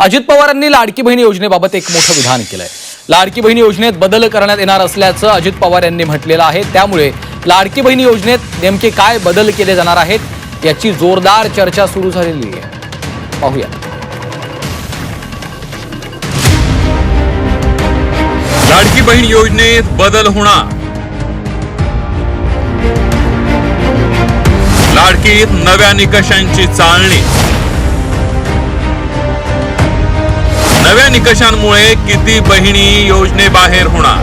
अजित पवारांनी लाडकी बहीण योजनेबाबत एक मोठं विधान केलंय. लाडकी बहीण योजनेत बदल करण्यात येणार असल्याचं अजित पवार यांनी म्हटलेलं आहे. त्यामुळे लाडकी बहीण योजनेत नेमके काय बदल केले जाणार आहेत याची जोरदार चर्चा सुरू झालेली आहे. पाहूया लाडकी बहीण योजनेत बदल होणार. लाडकीत नव्या निकषांची चालणी. नव्या निकषांमुळे किती बहिणी योजनेबाहेर होणार?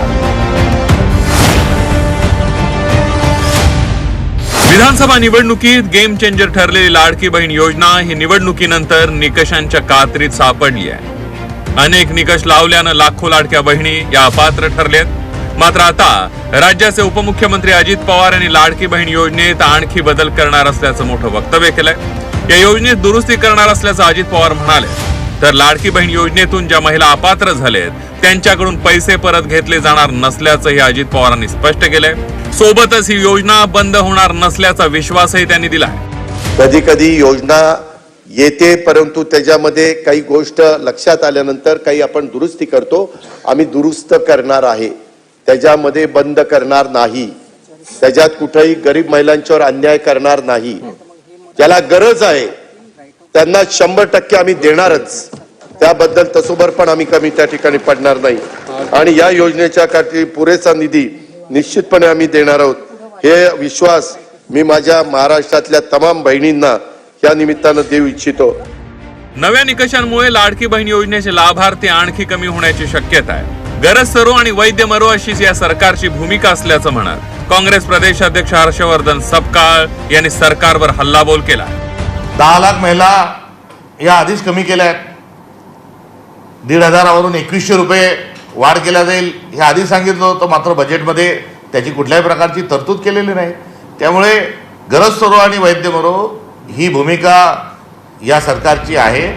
विधानसभा निवडणुकीत गेम चेंजर ठरलेली लाडकी बहीण योजना ही निवडणुकीनंतर निकषांच्या कात्रीत सापडली आहे. अनेक निकष लावल्यानं लाखो लाडक्या बहिणी या अपात्र ठरलेत. मात्र आता राज्याचे उपमुख्यमंत्री अजित पवार यांनी लाडकी बहीण योजनेत आणखी बदल करणार असल्याचं मोठं वक्तव्य केलंय. या योजनेत दुरुस्ती करणार असल्याचं अजित पवार म्हणाले. तर लाडकी बहीण योजनेतून ज्या महिला अपात्र झालेत त्यांच्याकडून पैसे परत घेतले जाणार नसल्याचंही अजित पवारांनी स्पष्ट केलंय. सोबतच ही योजना बंद होणार नसल्याचा विश्वासही त्यांनी दिला कधी कधी योजना येते परंतु त्याच्यामध्ये काही गोष्ट लक्षात आल्यानंतर काही आपण दुरुस्ती करतो. आम्ही दुरुस्त करणार आहे. त्याच्यामध्ये बंद करणार नाही. त्याच्यात कुठेही गरीब महिलांच्यावर अन्याय करणार नाही. ज्याला गरज आहे त्यांना शंभर टक्के आम्ही देणारच. त्याबद्दल तसोबर पण आम्ही कमी त्या ठिकाणी पडणार नाही. आणि या योजनेच्या काठी पुरेसा निधी निश्चितपणे आम्ही देणार आहोत. हे विश्वास मी माझ्या महाराष्ट्रातल्या तमाम बहिणींना या निमित्तानं देऊ इच्छितो. नव्या निकषांमुळे लाडकी बहीण योजनेचे लाभार्थी आणखी कमी होण्याची शक्यता आहे. गरज सरो आणि वैद्य मरो अशीच या सरकारची भूमिका असल्याचं म्हणत काँग्रेस प्रदेशाध्यक्ष हर्षवर्धन सपकाळ यांनी सरकारवर हल्लाबोल केला. दहा लाख महिला या आधीच कमी केल्या आहेत. दीड हजारावरून एकवीसशे रुपये वाढ केल्या जाईल हे आधी सांगितलं होतं मात्र बजेटमध्ये त्याची कुठल्याही प्रकारची तरतूद केलेली नाही. त्यामुळे गरज सरो आणि वैद्य मरो ही भूमिका या सरकारची आहे.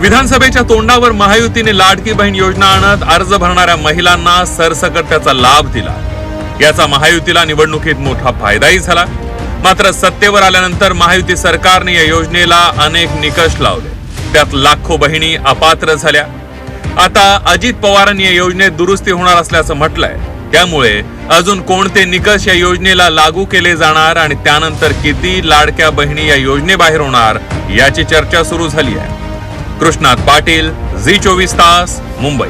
विधानसभेच्या तोंडावर महायुतीने लाडकी बहीण योजना आणत अर्ज भरणाऱ्या महिलांना सरसकट त्याचा लाभ दिला. याचा महायुतीला निवडणुकीत मोठा फायदाही झाला. मात्र सत्तेवर आल्यानंतर महायुती सरकारने या योजनेला अनेक निकष लावले. त्यात लाखो बहिणी अपात्र झाल्या. आता अजित पवारांनी या योजनेत दुरुस्ती होणार असल्याचं म्हटलंय. त्यामुळे अजून कोणते निकष या योजनेला लागू केले जाणार आणि त्यानंतर किती लाडक्या बहिणी या योजनेबाहेर होणार याची चर्चा सुरू झाली आहे. कृष्णात पाटील झी चोवीस तास मुंबई.